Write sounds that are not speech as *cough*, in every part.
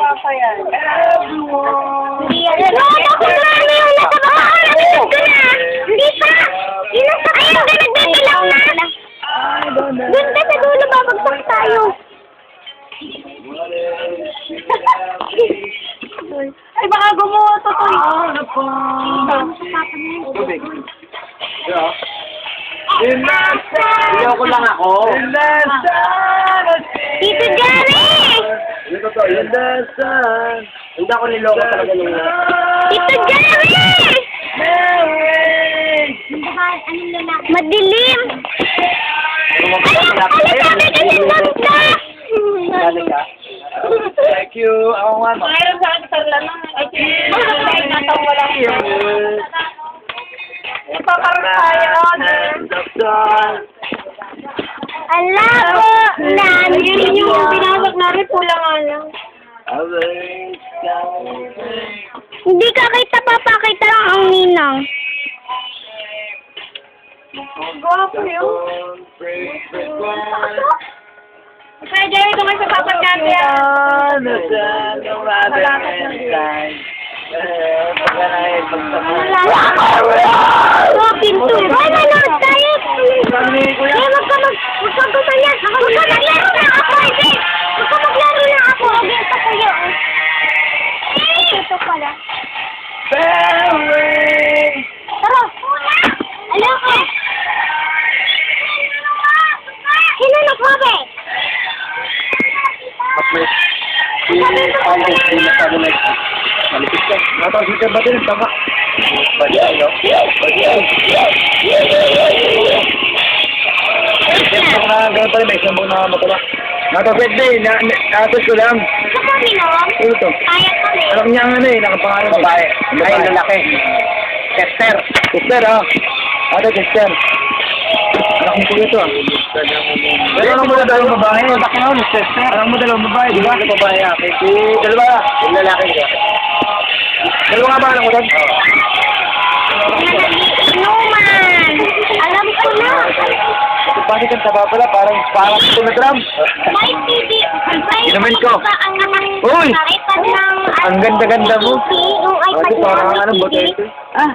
Papa yan. Yan. No, tapos marami yung nasa baba. Nandito na. Hindi pa. Yung nasa Ayun, doon nagbibilang na. Doon ka sa dulo, babagsak tayo. Ay, baka gumuha to to. Tubig. Ayoko lang ako. Tito Jerry! Ano to? Indasan. Hindi ako niloko talaga nung Tito Jerry! Madilim! Ano sabi ka? Thank you. Ako nga. ma. Mayroon sa akin sa lang. Ay, natawa lang yun. Ipakaroon tayo. Indasan. Ala po, nandiyo. Yun yung pinasok namin, pula nga lang. Hindi ka kita papakita lang ang ninang. Gwapo yun. Kaya Jerry, kung may sasapat natin yan. Wala pinto. Ay, nanood Hindi pa kayo. Eh, ito pala. Tara. Ano ka? Sino nagsabi? Malipit ka. Natawag ka ba din? Tama. Ayo. Badi ayo. Siyempre na ganun rin. May isang na matala. Natawag din. Natawag ko lang. Gusto mo minom? Ano to? Kaya kami. Alam niya ang ano eh. Nakapangalan. Babae. Ay, lalaki. Chester. Chester ah. Ate Chester. Anak mo kuya to ah. Pero alam mo na dalawang babae. Laki na ni Chester. Alam mo dalawang babae, di ba? Dalawang babae ah. Si dalawa. Yung lalaki ko. Dalawa nga ba alam ko doon? Numan! Ito pa kang taba pala. Parang parang kilogram. May TV, may Inumin ko. ba ang Uy! Ang ganda-ganda mo. Ng parang ano, bote ito. Ah!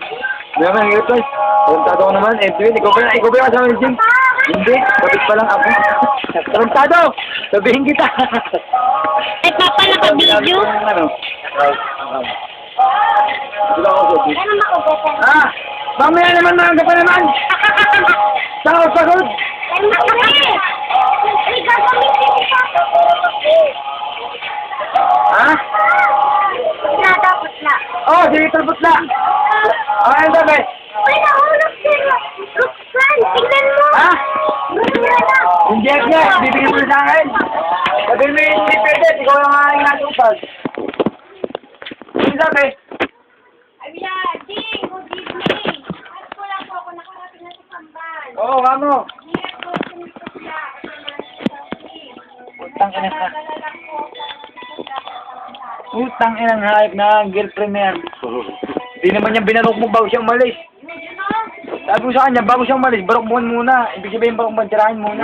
Ba, ito eh. Tarantado ko naman. Edwin, ikaw ba, ikaw ba yung kasama ni Jim? Hindi, kapit pa lang ako. Tarantado! Sabihin kita! Ay, papa, naka-video. Ano? Ano? Ah! Mamaya naman, maaga pa naman! *laughs* Sahod, sahod! Ha? Na, dapat na. Oh, sige, talbot na! Okay, ang sabi? Ay, nahulog sila. Fran, tignan mo. Ha? Ganun na na. Hindi, hindi. Bibigyan mo na sa akin. Sabihin mo yung hindi pwede. Ikaw yung aking natupad. Ano sabi? Ay, yeah, Jing, good evening. At ko lang po ako nakarating na sa Samban. Oo, sinisipla. Utang ina ka. Utang inang hayop na girlfriend na yan. Hindi naman niya binarok mo bago siya umalis. Sabi ko sa kanya, bago siya umalis, barok mo muna. Ibig sabihin, barok mo, tirahin muna.